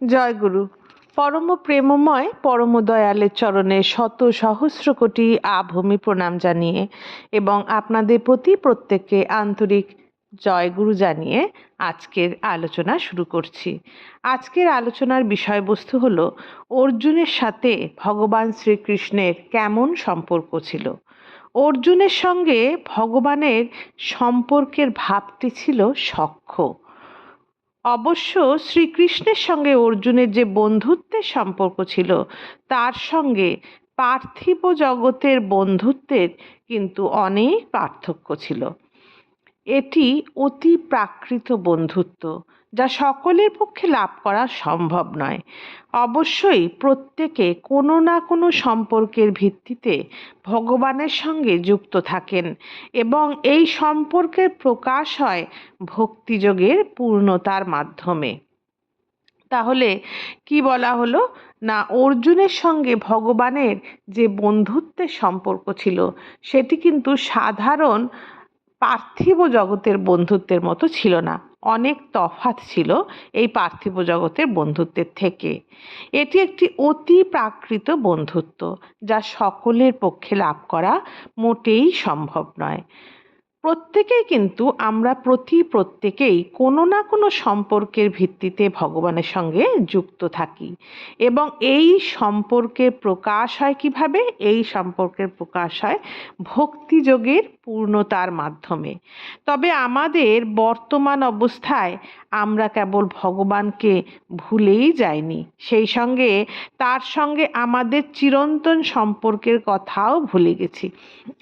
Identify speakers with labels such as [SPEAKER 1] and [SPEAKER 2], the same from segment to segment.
[SPEAKER 1] জয় গুরু পরম প্রেমময়, পরম দয়ালের চরণে শত সহস্র কোটি আভূমি প্রণাম জানিয়ে এবং আপনাদের প্রতি প্রত্যেককে আন্তরিক জয়গুরু জানিয়ে আজকের আলোচনা শুরু করছি। আজকের আলোচনার বিষয়বস্তু হল, অর্জুনের সাথে ভগবান শ্রীকৃষ্ণের কেমন সম্পর্ক ছিল? অর্জুনের সঙ্গে ভগবানের সম্পর্কের ভাবটি ছিল সখ্য। অবশ্য শ্রীকৃষ্ণের সঙ্গে অর্জুনের যে বন্ধুত্বের সম্পর্ক ছিল, তার সঙ্গে পার্থিব জগতের বন্ধুত্বের কিন্তু অনেক পার্থক্য ছিল। এটি অতি প্রাকৃত বন্ধুত্ব। যা সকলের পক্ষে লাভ করা সম্ভব নয়। অবশ্যই প্রত্যেকে কোনো না কোনো সম্পর্কের ভিত্তিতে ভগবানের সঙ্গে যুক্ত থাকেন এবং এই সম্পর্কের প্রকাশ হয় ভক্তিযোগের পূর্ণতার মাধ্যমে। তাহলে কি বলা হলো? না, অর্জুনের সঙ্গে ভগবানের যে বন্ধুত্বের সম্পর্ক ছিল, সেটি কিন্তু সাধারণ পার্থিব জগতের বন্ধুত্বের মতো ছিল না। অনেক তফাত ছিল এই পার্থিব জগতের বন্ধুত্বের থেকে। এটি একটি অতি প্রাকৃত বন্ধুত্ব যা সকলের পক্ষে লাভ করা মোটেই সম্ভব নয়। প্রত্যেকেই কিন্তু আমরা প্রতি প্রত্যেকেই কোনো না কোনো সম্পর্কের ভিত্তিতে ভগবানের সঙ্গে যুক্ত থাকি এবং এই সম্পর্কের প্রকাশ হয় কীভাবে? এই সম্পর্কের প্রকাশ হয় ভক্তিযোগের পূর্ণতার মাধ্যমে। তবে আমাদের বর্তমান অবস্থায় আমরা কেবল ভগবানকে ভুলেই যাইনি। সেই সঙ্গে, তার সঙ্গে আমাদের চিরন্তন সম্পর্কের কথাও ভুলে গেছি।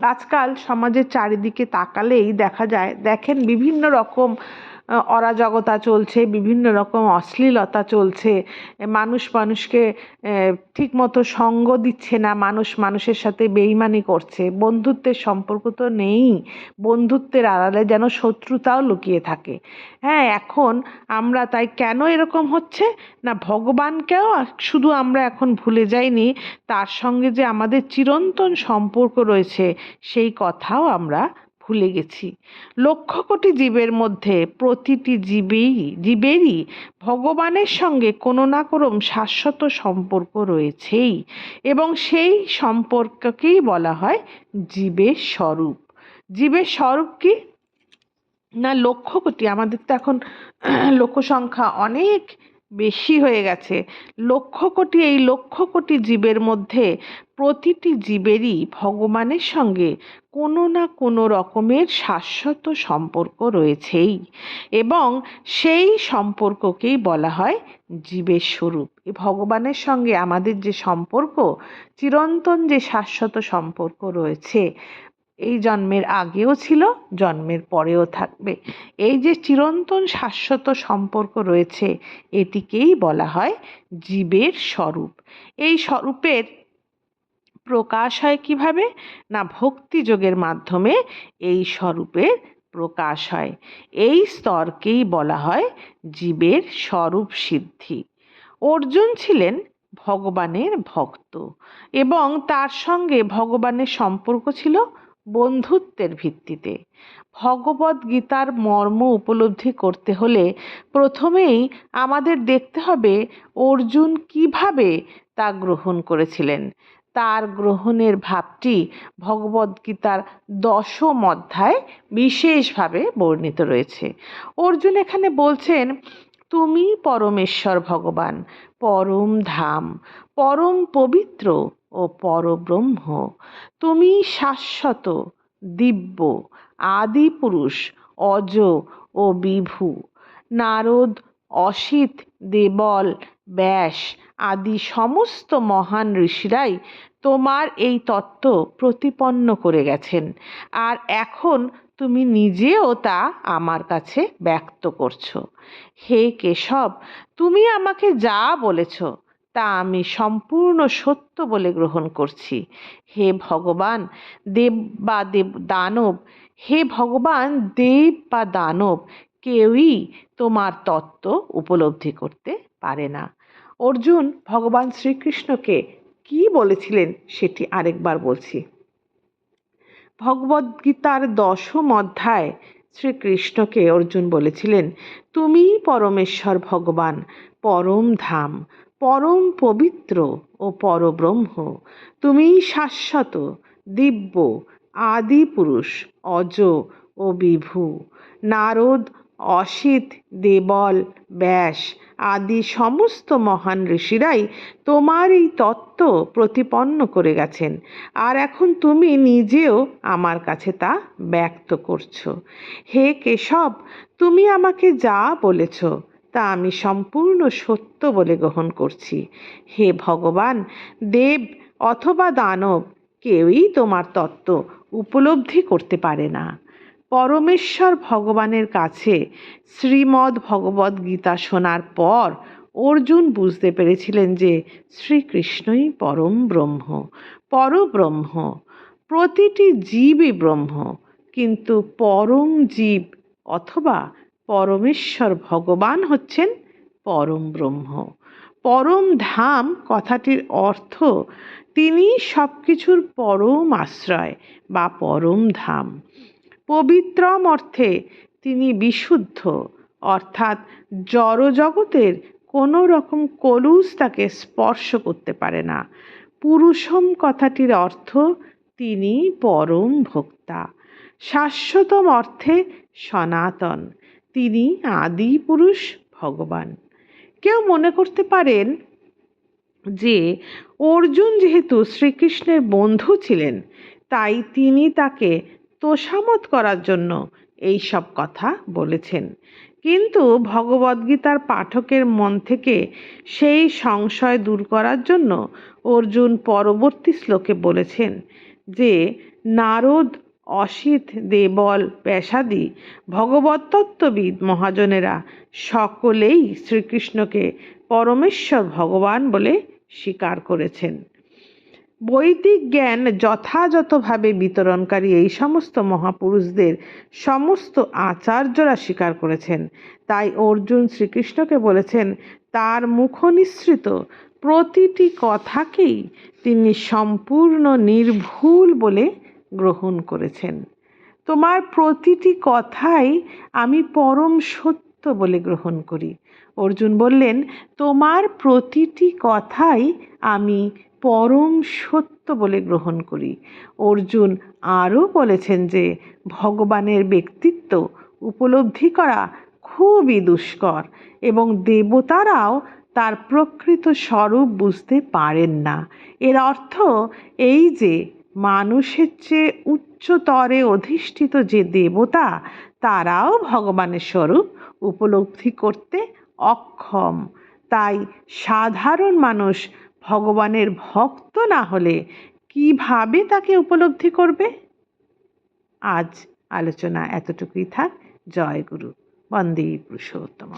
[SPEAKER 1] আজকাল সমাজের চারিদিকে তাকালেই দেখা যায়, দেখেন বিভিন্ন রকম অরাজকতা চলছে, বিভিন্ন রকম অশ্লীলতা চলছে মানুষ মানুষকে ঠিকমতো সঙ্গ দিচ্ছে না, মানুষ মানুষের সাথে বেইমানি করছে। বন্ধুত্বের সম্পর্ক তো নেই, বন্ধুত্বের আড়ালে যেন শত্রুতাও লুকিয়ে থাকে। হ্যাঁ এখন আমরা তাই কেন এরকম হচ্ছে? না, ভগবানকেও শুধু আমরা এখন ভুলে যাইনি, তার সঙ্গে যে আমাদের চিরন্তন সম্পর্ক রয়েছে, সেই কথাও আমরা ভুলে গেছি। লক্ষ কোটি জীবের মধ্যে প্রতিটি জীবেই, জীবেরই ভগবানের সঙ্গে কোনো না কোনো শাশ্বত সম্পর্ক রয়েছেই এবং সেই সম্পর্ককেই বলা হয় জীবের স্বরূপ। জীবের স্বরূপ কি? না, লক্ষ কোটি। আমাদের তো এখন লোক সংখ্যা অনেক বেশি হয়ে গেছে। লক্ষ কোটি এই লক্ষ কোটি জীবের মধ্যে প্রতিটি জীবেরই ভগবানের সঙ্গে কোনো না কোনো রকমের শাশ্বত সম্পর্ক রয়েছেই এবং সেই সম্পর্ককেই বলা হয় জীবের স্বরূপ। ভগবানের সঙ্গে আমাদের যে সম্পর্ক, চিরন্তন যে শাশ্বত সম্পর্ক রয়েছে এই জন্মের আগেও ছিল, জন্মের পরেও থাকবে। এই যে চিরন্তন শাশ্বত সম্পর্ক রয়েছে, এটিকেই বলা হয় জীবের স্বরূপ। এই স্বরূপের প্রকাশ হয় কীভাবে? না ভক্তিযোগের মাধ্যমে এই স্বরূপের প্রকাশ হয়। এই স্তরকেই বলা হয় জীবের স্বরূপ সিদ্ধি। অর্জুন ছিলেন ভগবানের ভক্ত এবং তার সঙ্গে ভগবানের সম্পর্ক ছিল বন্ধুত্বের ভিত্তিতে। ভগবদ গীতার মর্ম উপলব্ধি করতে হলে প্রথমেই আমাদের দেখতে হবে অর্জুন কীভাবে তা গ্রহণ করেছিলেন। তার গ্রহণের ভাবটি ভগবদ্গীতার দশম অধ্যায় বিশেষভাবে বর্ণিত রয়েছে। অর্জুন এখানে বলছেন, তুমি পরমেশ্বর ভগবান, পরম ধাম, পরম পবিত্র ও পরব্রহ্ম। তুমি শাশ্বত, দিব্য, আদি পুরুষ, অজ ও বিভু, নারদ, অসিত, দেবল, ব্যাস আদি সমস্ত মহান ঋষিরাই তোমার এই তত্ত্ব প্রতিপন্ন করে গেছেন। আর এখন তুমি নিজেও তা আমার কাছে ব্যক্ত করছ। হে কেশব, তুমি আমাকে যা বলেছ তা আমি সম্পূর্ণ সত্য বলে গ্রহণ করছি। হে ভগবান, দেব বা দেব দানব, হে ভগবান, দেব বা দানব, কেউই তোমার তত্ত্ব উপলব্ধি করতে পারে না। অর্জুন, ভগবান শ্রীকৃষ্ণকে কি বলেছিলেন সেটি আরেকবার বলছি। ভগবদ্গীতার দশম অধ্যায় শ্রীকৃষ্ণকে অর্জুন বলেছিলেন তুমি পরমেশ্বর ভগবান, পরম ধাম। পরম পবিত্র ও পরব্রহ্ম। তুমি শাশ্বত, দিব্য, আদি পুরুষ, অজ ও বিভু। নারদ, অসিত, দেবল, ব্যাস আদি সমস্ত মহান ঋষিরাই তোমার এই তত্ত্ব প্রতিপন্ন করে গেছেন। আর এখন তুমি নিজেও আমার কাছে তা ব্যক্ত করছ। হে কেশব, তুমি আমাকে যা বলেছ তা আমি সম্পূর্ণ সত্য বলে গ্রহণ করছি। হে ভগবান, দেব অথবা দানব, কেউই তোমার তত্ত্ব উপলব্ধি করতে পারে না। পরমেশ্বর ভগবানের কাছে শ্রীমদ্ ভগবদ্ গীতা শোনার পর অর্জুন বুঝতে পেরেছিলেন যে শ্রীকৃষ্ণই পরম ব্রহ্ম, পরব্রহ্ম, প্রতিটি জীবই ব্রহ্ম, কিন্তু পরম জীব অথবা পরমেশ্বর ভগবান হচ্ছেন পরম ব্রহ্ম। পরম ধাম কথাটির অর্থ তিনি সব কিছুর পরম আশ্রয় বা পরম ধাম। পবিত্রম অর্থে তিনি বিশুদ্ধ, অর্থাৎ জড়জগতের কোনো রকম কলুষ তাকে স্পর্শ করতে পারে না। পুরুষম কথাটির অর্থ তিনি পরম ভোক্তা। শাশ্বতম অর্থে সনাতন। তিনি আদি পুরুষ ভগবান। কেউ মনে করতে পারেন যে অর্জুন যেহেতু শ্রীকৃষ্ণের বন্ধু ছিলেন, তাই তিনি তাকে তোষামত করার জন্য এই সব কথা বলেছেন। কিন্তু ভগবদ্গীতার পাঠকের মন থেকে সেই সংশয় দূর করার জন্য অর্জুন পরবর্তী শ্লোকে বলেছেন যে, নারদ অসিত দেবল পেশাদি ভগবতত্ত্ববিদ মহাজনেরা সকলেই শ্রীকৃষ্ণকে পরমেশ্বর ভগবান বলে স্বীকার করেছেন। বৈদিক জ্ঞান যথাযথভাবে বিতরণকারী এই সমস্ত মহাপুরুষদের সমস্ত আচার্যরা স্বীকার করেছেন। তাই অর্জুন শ্রীকৃষ্ণকে বলেছেন, তার মুখনিসৃত প্রতিটি কথাকেই তিনি সম্পূর্ণ নির্ভুল বলে গ্রহণ করেছেন। তোমার প্রতিটি কথাই আমি পরম সত্য বলে গ্রহণ করি। অর্জুন বললেন, তোমার প্রতিটি কথাই আমি পরম সত্য বলে গ্রহণ করি। অর্জুন আরও বলেছেন যে, ভগবানের ব্যক্তিত্ব উপলব্ধি করা খুবই দুষ্কর এবং দেবতারাও তার প্রকৃত স্বরূপ বুঝতে পারেন না। এর অর্থ এই যে মানুষের চেয়ে উচ্চতরে অধিষ্ঠিত যে দেবতা, তারাও ভগবানের স্বরূপ, উপলব্ধি করতে অক্ষম। তাই সাধারণ মানুষ ভগবানের ভক্ত না হলে কীভাবে তাকে উপলব্ধি করবে? আজ আলোচনা এতটুকুই থাক। জয় গুরু। বন্দে পুরুষোত্তম